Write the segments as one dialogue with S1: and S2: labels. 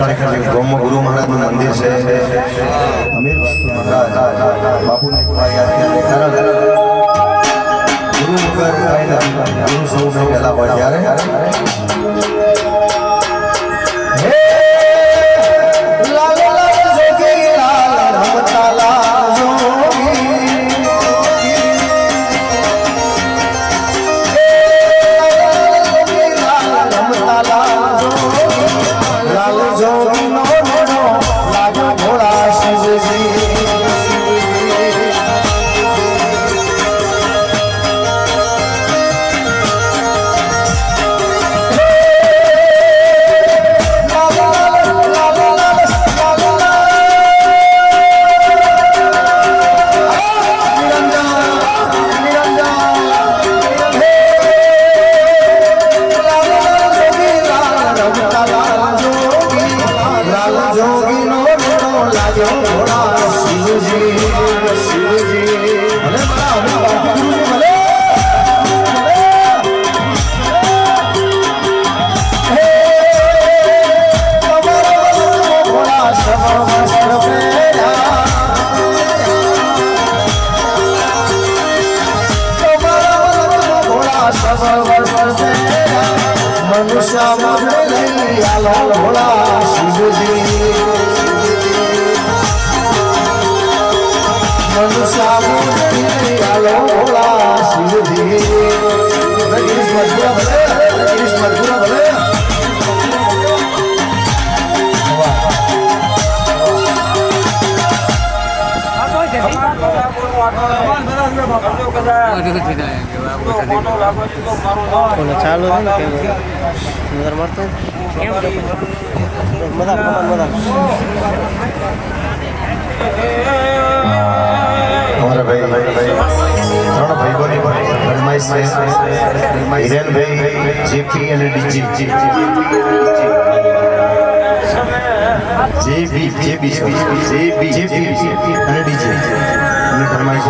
S1: ભાઈ
S2: ઓલો ચાલુ છે ને કે નજર મારતો મજાક મજાક મજાક
S1: અમારા ભાઈ ત્રણ ભાઈઓની ફરમાઈશ હિરેનભાઈ જેપી અને DG JB JB JB JB અને ડીજે એમની ફરમાઈશ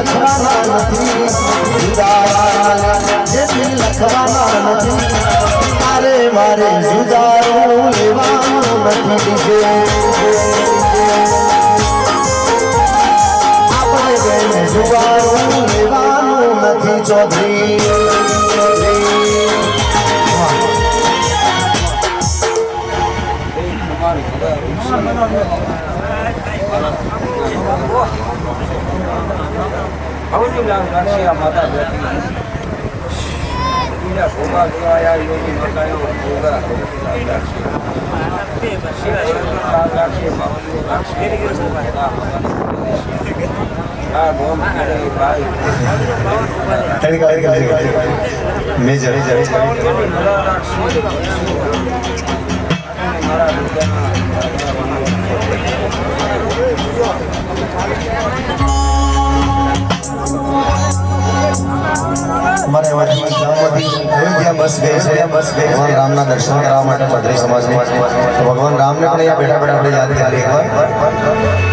S1: લખવાના નથી લખવાના નથી મારે સુધારો લેવાનું નથી આપણે બેને સુધારો લેવાનું ચૌધરી વાહ.
S3: માતા ભોગા જોવાયા યોગી માતાઓ ભોગા
S1: મેજર અમારે ગામમાંથી અયોધ્યા બસ ગઈ છે. બસ ગઈ ભગવાન રામના દર્શન કરવા માટે ચૌધરી સમાજની. તો ભગવાન રામને પણ અહીંયા બેઠા બેઠા આપણે યાદ કરીએ.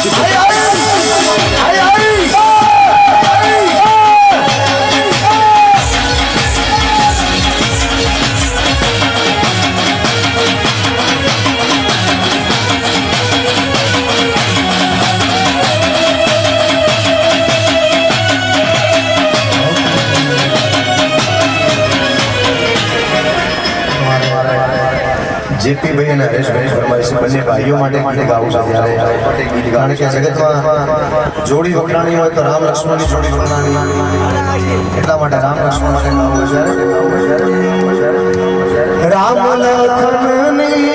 S4: 哎呀！ભાઈઓ માટે માટે ગાવું છે ત્યારે કારણ કે જગતમાં જોડી વખણાણી હોય તો રામ લક્ષ્મણની જોડી વખણાણી એટલા માટે રામ લક્ષ્મણ માટે ગાવું છે. રામ લખનની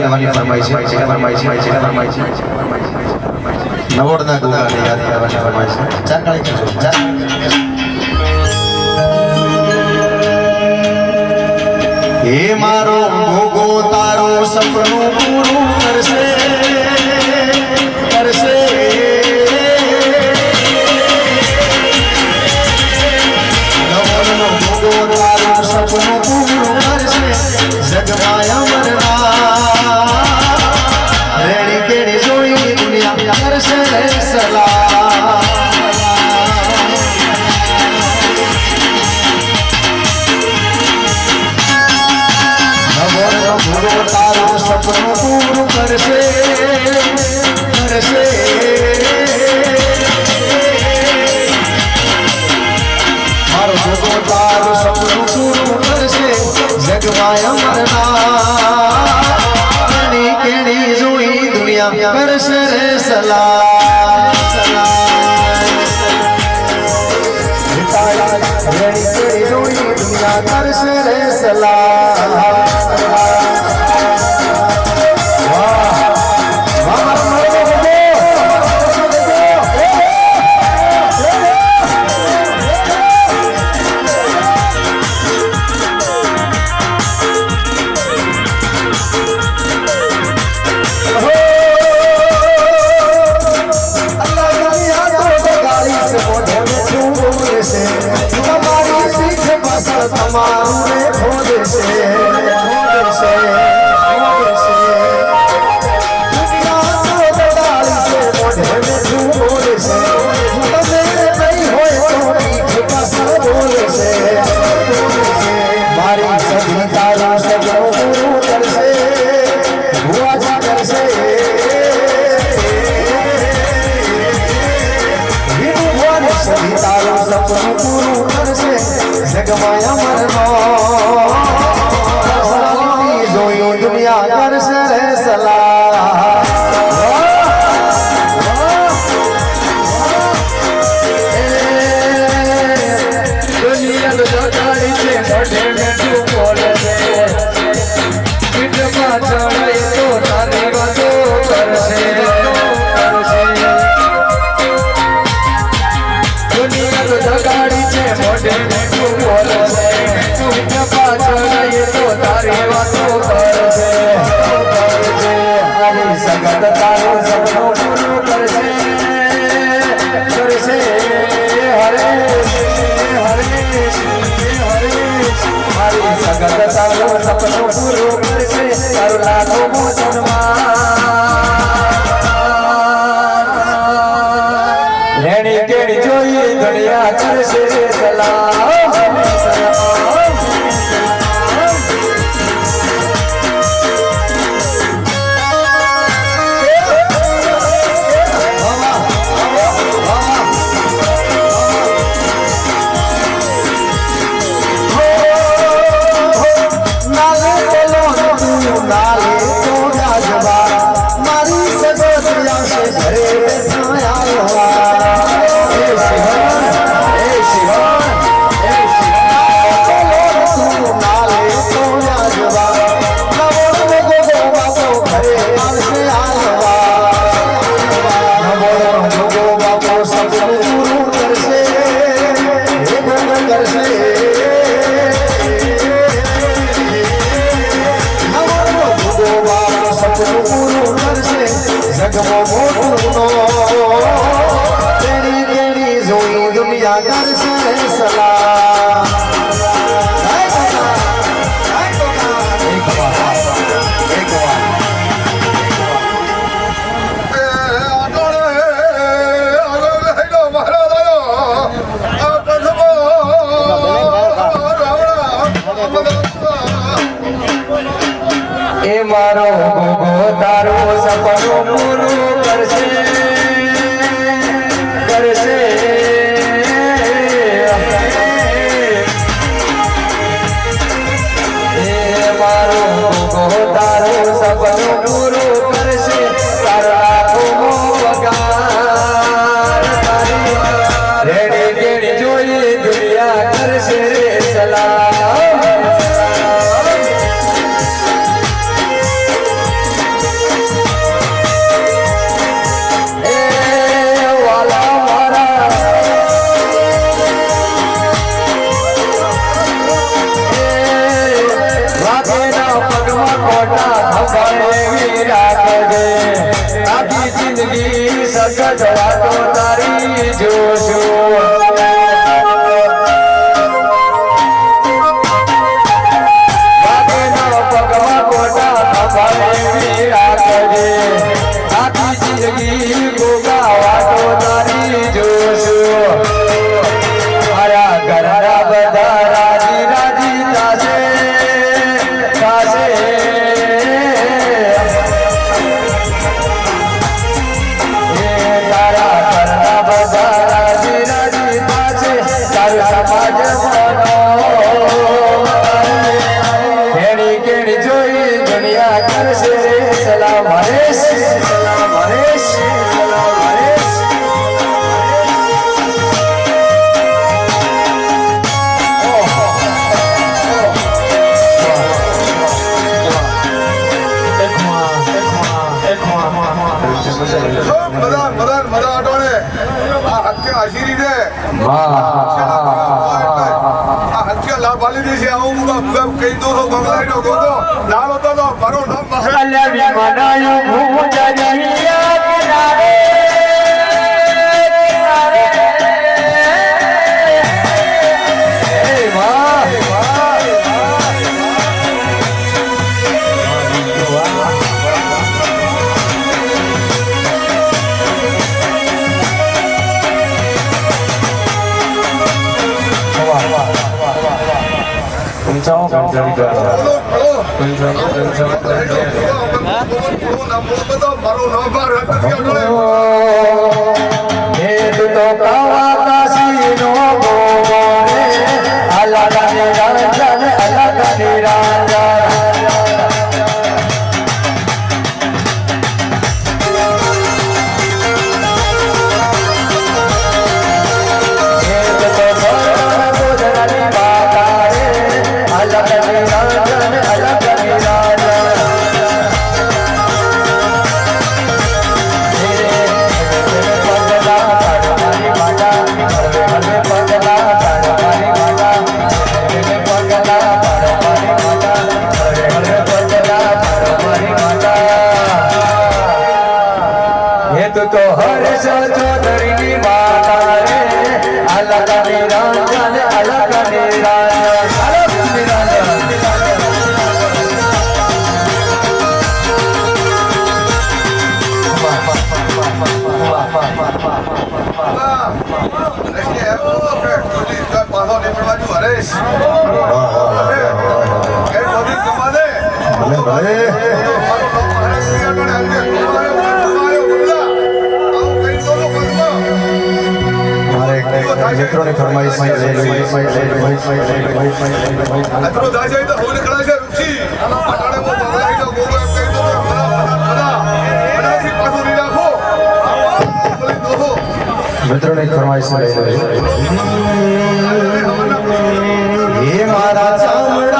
S4: જવાની ફરમાઈશ છે ફરમાઈશ છે ફરમાઈશ છે નવોડના ગુરુને યાદ કરવાની ફરમાઈશ છે. ચાર કાળી કરજો ચાર હે મારો ભોગો તારો સપનું salam. વાળી છે ગઢે મેઠું બોલે પીઠ પાછળ તો તારે વાતો કરશે સપનો પૂરો કરશે તારું લાખો મોસનમાં રેણી કેણી જોઈએ દરિયા કરશે
S1: સલામ સલામ એ મારો ગોગો તારું સપનું પૂરું કરશે. મનાયું ભૂજરી અલગ નિરંજન અલગ નિરંજન અલગ નિરંજન હરેશ મિત્રોની ફરમાઈશ
S3: અતરો દાજે તો હોલ કળા છે ઋષિ અટાણે મો બગલાઈ તો ગોગો એમ કહી દો કે
S1: મિત્રોની ફરમાઈશ લઈ એ મારા ચામડા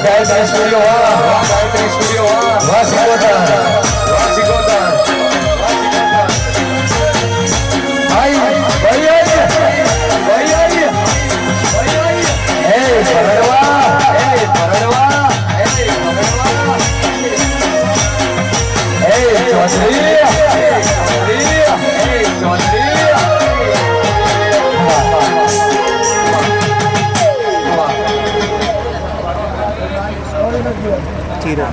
S1: ગાયત્રી સ્ટુડિયો વા ગાયત્રી સ્ટુડિયો વા વાસી ગોતા વાસી ગોતા ભાઈ ભાઈ ભાઈ ભાઈ આઈ એ ભરડવા એ ભરડવા એ ભરડવા એ
S2: zero.